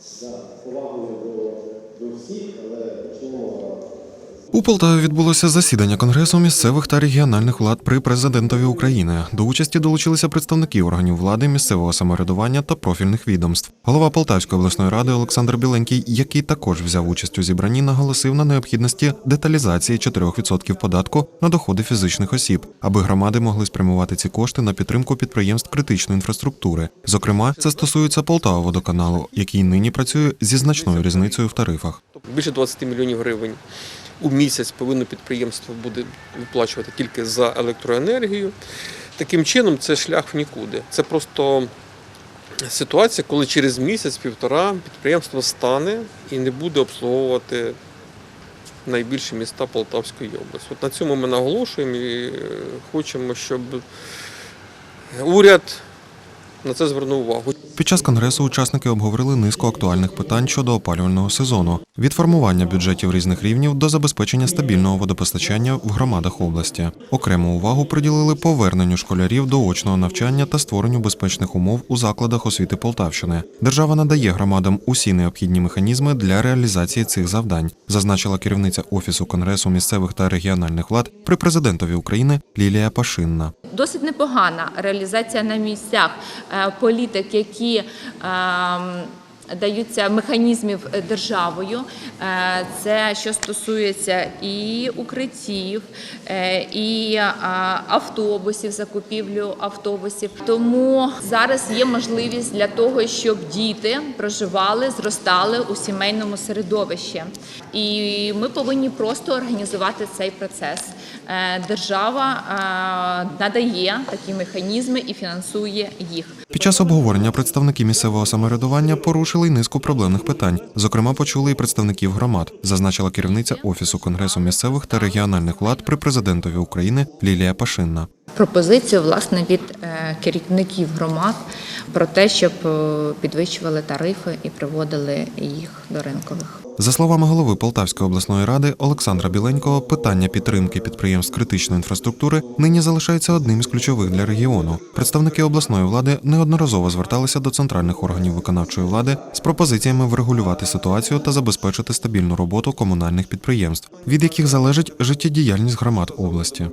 з повагою до, до всіх, але почнемо У Полтаві відбулося засідання Конгресу місцевих та регіональних влад при президентові України. До участі долучилися представники органів влади, місцевого самоврядування та профільних відомств. Голова Полтавської обласної ради Олександр Біленький, який також взяв участь у зібранні, наголосив на необхідності деталізації 4% податку на доходи фізичних осіб, аби громади могли спрямувати ці кошти на підтримку підприємств критичної інфраструктури. Зокрема, це стосується Полтава водоканалу, який нині працює зі значною різницею в тарифах. Тобто Більше 20 мільйонів гривень у місяць повинно підприємство буде виплачувати тільки за електроенергію. Таким чином, це шлях в нікуди. Це просто ситуація, коли через місяць-півтора підприємство стане і не буде обслуговувати найбільші міста Полтавської області. От на цьому ми наголошуємо і е, хочемо, щоб уряд на це звернув увагу. Під час конгресу учасники обговорили низку актуальних питань щодо опалювального сезону від формування бюджетів різних рівнів до забезпечення стабільного водопостачання в громадах області. Окрему увагу приділили поверненню школярів до очного навчання та створенню безпечних умов у закладах освіти Полтавщини. Держава надає громадам усі необхідні механізми для реалізації цих завдань, зазначила керівниця офісу конгресу місцевих та регіональних влад при президентові України Лілія Пашинна. Досить непогана реалізація на місцях політик, які ем, даються механізмів державою. Е, Це що стосується і укриттів, е, і е, автобусів, закупівлю автобусів. Тому зараз є можливість для того, щоб діти проживали, зростали у сімейному середовищі. І ми повинні просто організувати цей процес. Е, Держава е, надає такі механізми і фінансує їх. Під час обговорення представники місцевого самоврядування порушили й низку проблемних питань. Зокрема, почули і представників громад, зазначила керівниця офісу конгресу місцевих та регіональних влад при президентові України Лілія Пашинна. Пропозицію власне від е, керівників громад про те, щоб е, підвищували тарифи і приводили їх до ринкових. За словами голови Полтавської обласної ради Олександра Біленького, питання підтримки підприємств критичної інфраструктури нині залишається одним із ключових для регіону. Представники обласної влади неодноразово зверталися до центральних органів виконавчої влади з пропозиціями врегулювати ситуацію та забезпечити стабільну роботу комунальних підприємств, від яких залежить життєдіяльність громад області.